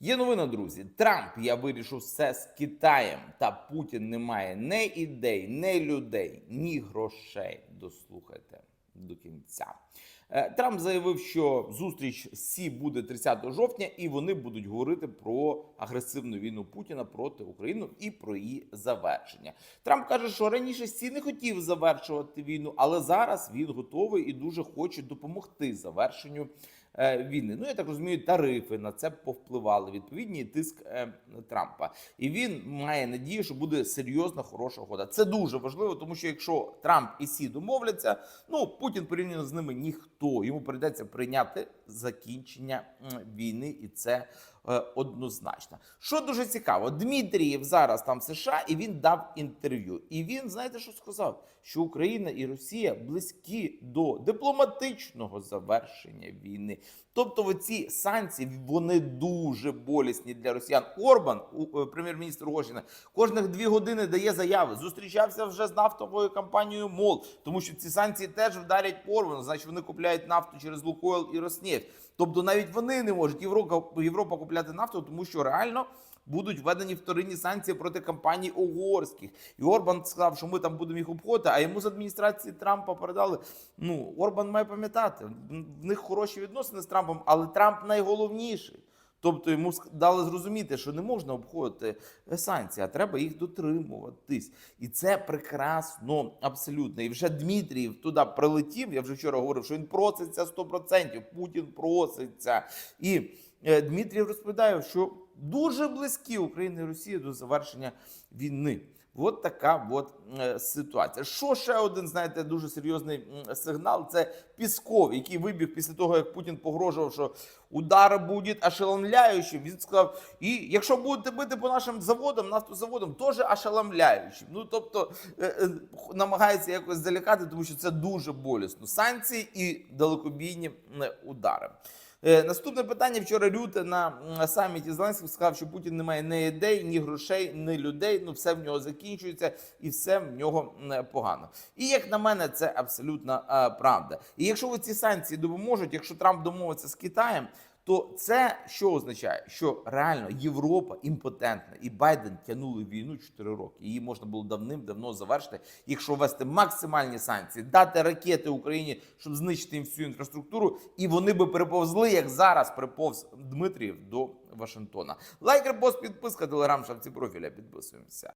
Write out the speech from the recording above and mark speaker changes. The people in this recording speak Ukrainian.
Speaker 1: Є новина, друзі. Трамп я вирішив все з Китаєм. Та Путін не має ні ідей, ні людей, ні грошей. Дослухайте до кінця. Е, Трамп заявив, що зустріч Сі буде 30 жовтня, і вони будуть говорити про агресивну війну Путіна проти України і про її завершення. Трамп каже, що раніше Сі не хотів завершувати війну, але зараз він готовий і дуже хоче допомогти завершенню війни. Ну я так розумію, тарифи на це повпливали. Відповідні тиск е, Трампа. І він має надію, що буде серйозна хороша угода. Це дуже важливо, тому що якщо Трамп і Сі домовляться, ну Путін порівняно з ними ніхто. Йому прийдеться прийняти закінчення війни, і це е, однозначно. Що дуже цікаво, Дмитрієв зараз там в США, і він дав інтерв'ю. І він, знаєте, що сказав? Що Україна і Росія близькі до дипломатичного завершення війни. Тобто, оці санкції вони дуже болісні для росіян. Орбан, е, прем'єр-міністр Угорщини, кожних дві години дає заяви. Зустрічався вже з нафтовою компанією МОЛ, тому що ці санкції теж вдарять по Орбану. Значить, вони купляють нафту через Лукойл і Роснефть. Тобто, навіть вони не можуть Європа, Європа купляти нафту, тому що реально. Будуть введені вторинні санкції проти компаній угорських. І Орбан сказав, що ми там будемо їх обходити. А йому з адміністрації Трампа передали. Ну, Орбан має пам'ятати, в них хороші відносини з Трампом, але Трамп найголовніший. Тобто йому дали зрозуміти, що не можна обходити е, санкції, а треба їх дотримуватись. І це прекрасно, абсолютно. І вже Дмитрієв туди прилетів. Я вже вчора говорив, що він проситься 100%, Путін проситься. І е, Дмитрієв розповідає, що дуже близькі Україна і Росія до завершення війни. От така от е, ситуація. Що ще один, знаєте, дуже серйозний сигнал? Це Пісков, який вибіг після того, як Путін погрожував, що удар буде ошеломляючим. Він сказав: і якщо будете бити по нашим заводам, нафтозаводам, теж ошеломляючим. Ну тобто е, е, намагається якось залякати, тому що це дуже болісно. Санкції і далекобійні удари. Е, Наступне питання вчора Рюте на саміті Зеленського сказав, що Путін не має ні ідей, ні грошей, ні людей. Ну все в нього закінчується, і все в нього погано. І як на мене, це абсолютно е, правда. І якщо ці санкції допоможуть, якщо Трамп домовиться з Китаєм. То це що означає? Що реально Європа імпотентна, і Байден тягнули війну 4 роки. Її можна було давним-давно завершити, якщо ввести максимальні санкції, дати ракети Україні, щоб знищити їм всю інфраструктуру, і вони би переповзли, як зараз приповз Дмитрієв до Вашингтона. Лайк, репост, підписка, телеграм, шапці профіля. Підписуємося.